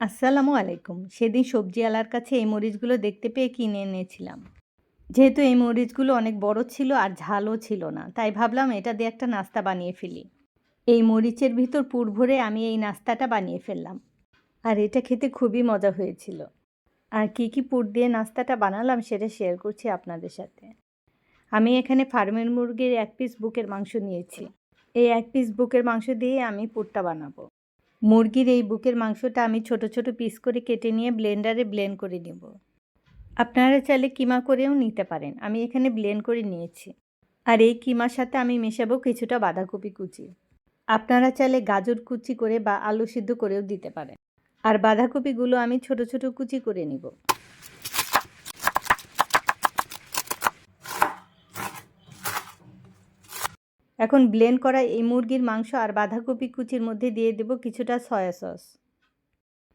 আসসালামু আলাইকুম। সেদিন সবজিওয়ালার কাছে এই মরিচগুলো দেখতে পেয়ে কিনে এনেছিলাম। যেহেতু এই মরিচগুলো অনেক বড় ছিল আর ঝালও ছিল না, তাই ভাবলাম এটা দিয়ে একটা নাস্তা বানিয়ে ফেলি। এই মরিচের ভিতর পুর ভরে আমি এই নাস্তাটা বানিয়ে ফেললাম। আর এটা খেতে খুবই মজা হয়েছিল। আর কি কি পুর দিয়ে নাস্তাটা বানালাম সেটা শেয়ার করছি আপনাদের সাথে। আমি এখানে ফার্মের মুরগির এক পিস বুকের মাংস নিয়েছি। এই এক পিস বুকের মাংস দিয়ে আমি পুরটা বানাবো। মুরগির এই বুকের মাংসটা আমি ছোট ছোট পিস করে কেটে নিয়ে ব্লেন্ডারে ব্লেন্ড করে নেব। আপনারা চাইলে কিমা করেও নিতে পারেন। আমি এখানে ব্লেন্ড করে নিয়েছি। আর এই কিমার সাথে আমি মেশাবো কিছুটা বাঁধাকপি কুচি। আপনারা চাইলে গাজর কুচি করে বা আলু সিদ্ধ করেও দিতে পারেন। আর বাঁধাকপিগুলো আমি ছোট ছোট কুচি করে নিব। এখন ব্লেন্ড করা এই মুরগির মাংস আর বাঁধাকপি কুচির মধ্যে দিয়ে দেব কিছুটা সয়া সস।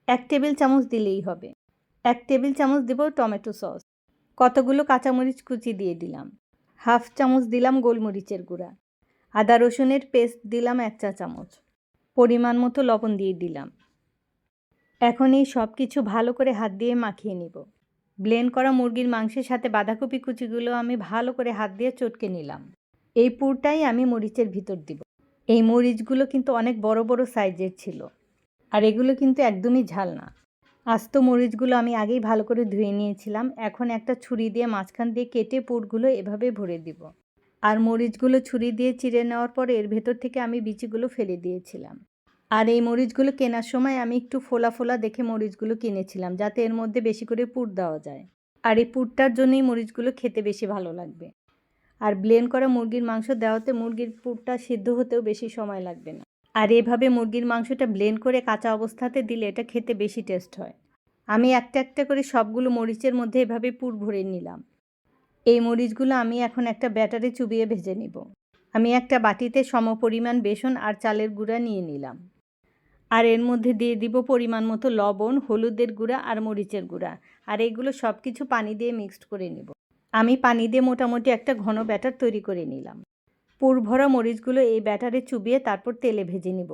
এক টেবিল চামচ দিলেই হবে। এক টেবিল চামচ দেব টমেটো সস। কতগুলো কাঁচামরিচ কুচি দিয়ে দিলাম। হাফ চামচ দিলাম গোলমরিচের গুঁড়া। আদা রসুনের পেস্ট দিলাম এক চা চামচ। পরিমাণ মতো লবণ দিয়ে দিলাম। এখন এই সব কিছু ভালো করে হাত দিয়ে মাখিয়ে নিব। ব্লেন্ড করা মুরগির মাংসের সাথে বাঁধাকপি কুচিগুলো আমি ভালো করে হাত দিয়ে চটকে নিলাম। এই পুরটাই আমি মরিচের ভিতর দিব। এই মরিচগুলো কিন্তু অনেক বড় বড় সাইজের ছিল। আর এগুলো কিন্তু একদমই ঝাল না। আস্ত মরিচগুলো আমি আগেই ভালো করে ধুয়ে নিয়েছিলাম। এখন একটা ছুরি দিয়ে মাঝখান দিয়ে কেটে পুরগুলো এভাবে ভরে দিব। আর মরিচগুলো ছুরি দিয়ে চিড়ে নেওয়ার পর এর ভেতর থেকে আমি বিচিগুলো ফেলে দিয়েছিলাম। আর এই মরিচগুলো কেনার সময় আমি একটু ফোলা ফোলা দেখে মরিচগুলো কিনেছিলাম, যাতে এর মধ্যে বেশি করে পুর দেওয়া যায়। আর এই পুরটার জন্যই মরিচগুলো খেতে বেশি ভালো লাগবে। আর ব্লেন্ড করা মুরগির মাংস দেওয়াতে মুরগির পুরটা সিদ্ধ হতেও বেশি সময় লাগবে না। আর এভাবে মুরগির মাংসটা ব্লেন্ড করে কাঁচা অবস্থাতে দিলে এটা খেতে বেশি টেস্ট হয়। আমি একটা একটা করে সবগুলো মরিচের মধ্যে এভাবে পুর ভরে নিলাম। এই মরিচগুলো আমি এখন একটা ব্যাটারে চুবিয়ে ভেজে নিব। আমি একটা বাটিতে সমপরিমাণ বেসন আর চালের গুঁড়া নিয়ে নিলাম। আর এর মধ্যে দিয়ে দিব পরিমাণ মতো লবণ, হলুদের গুঁড়া আর মরিচের গুঁড়া। আর এগুলো সব কিছু পানি দিয়ে মিক্সড করে নিব। আমি পানি দিয়ে মোটামুটি একটা ঘন ব্যাটার তৈরি করে নিলাম। পুর ভরা মরিচগুলো এই ব্যাটারে চুবিয়ে তারপর তেলে ভেজে নিব।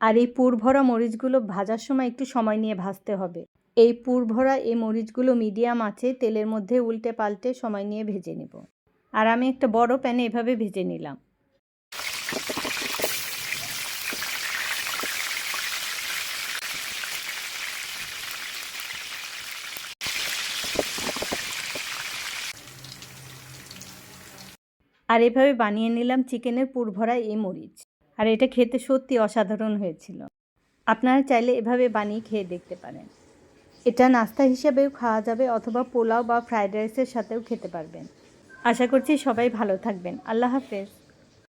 আর এই পুর ভরা মরিচগুলো ভাজার সময় একটু সময় নিয়ে ভাজতে হবে। এই পুর ভরা এই মরিচগুলো মিডিয়াম আছে তেলের মধ্যে উল্টে পাল্টে সময় নিয়ে ভেজে নেব। আর আমি একটা বড় প্যানে এভাবে ভেজে নিলাম। আর এভাবে বানিয়ে নিলাম চিকেনের পুর ভরা এই মরিচ। আর এটা খেতে সত্যি অসাধারণ হয়েছিল। আপনারা চাইলে এভাবে বানিয়ে খেয়ে দেখতে পারেন। এটা নাস্তা হিসাবেও খাওয়া যাবে অথবা পোলাও বা ফ্রাইড রাইসের সাথেও খেতে পারবেন। আশা করছি সবাই ভালো থাকবেন। আল্লাহ হাফেজ।